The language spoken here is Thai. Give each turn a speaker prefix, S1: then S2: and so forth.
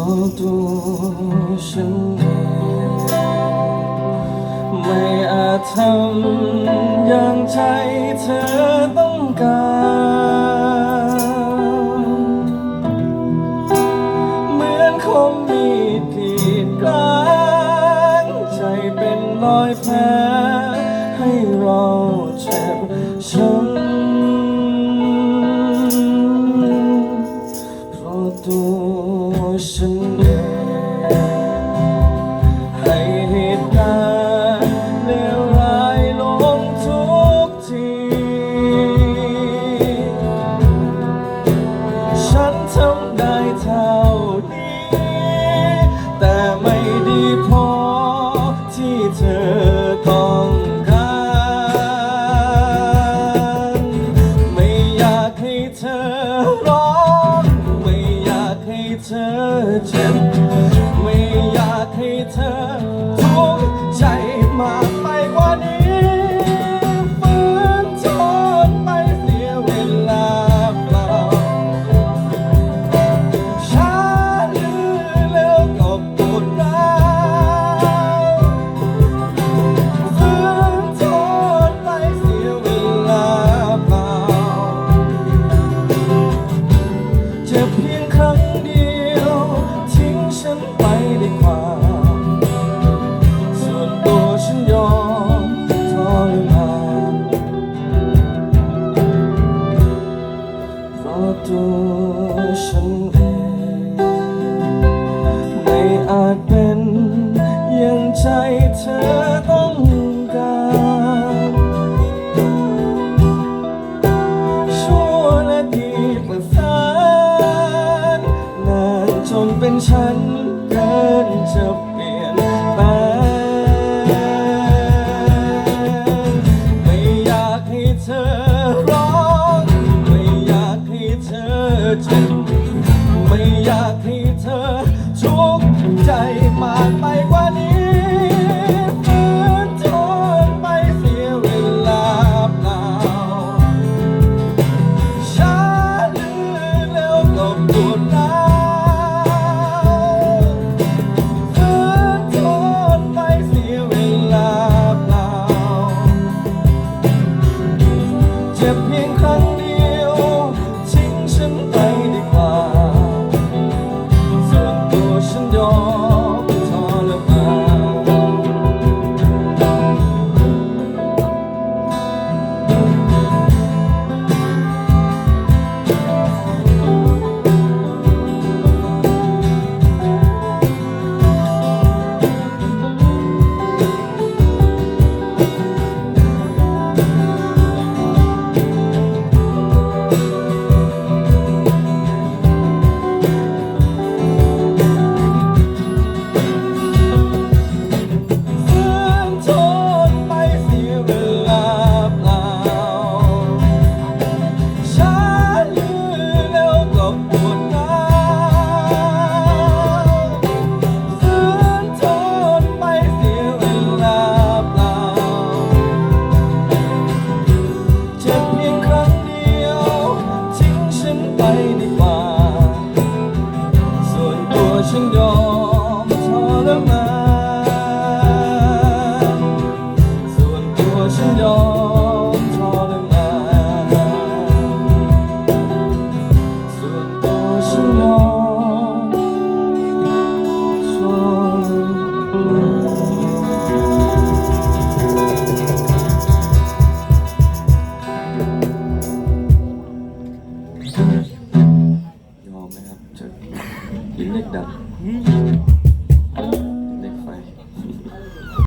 S1: ของตัวฉันเองไม่อาจทำอย่างใจเธอต้องการ เหมือนคงมีผิดกลาง ใจเป็นรอยแผล ใจเธอต้องการชั่วและดีประสานนานจนเป็นฉันเกินจะเปลี่ยนแปลงไม่อยากให้เธอร้องไม่อยากให้เธอเจ็บไม่อยากให้เธอทุกข์ใจมากไปกว่า да.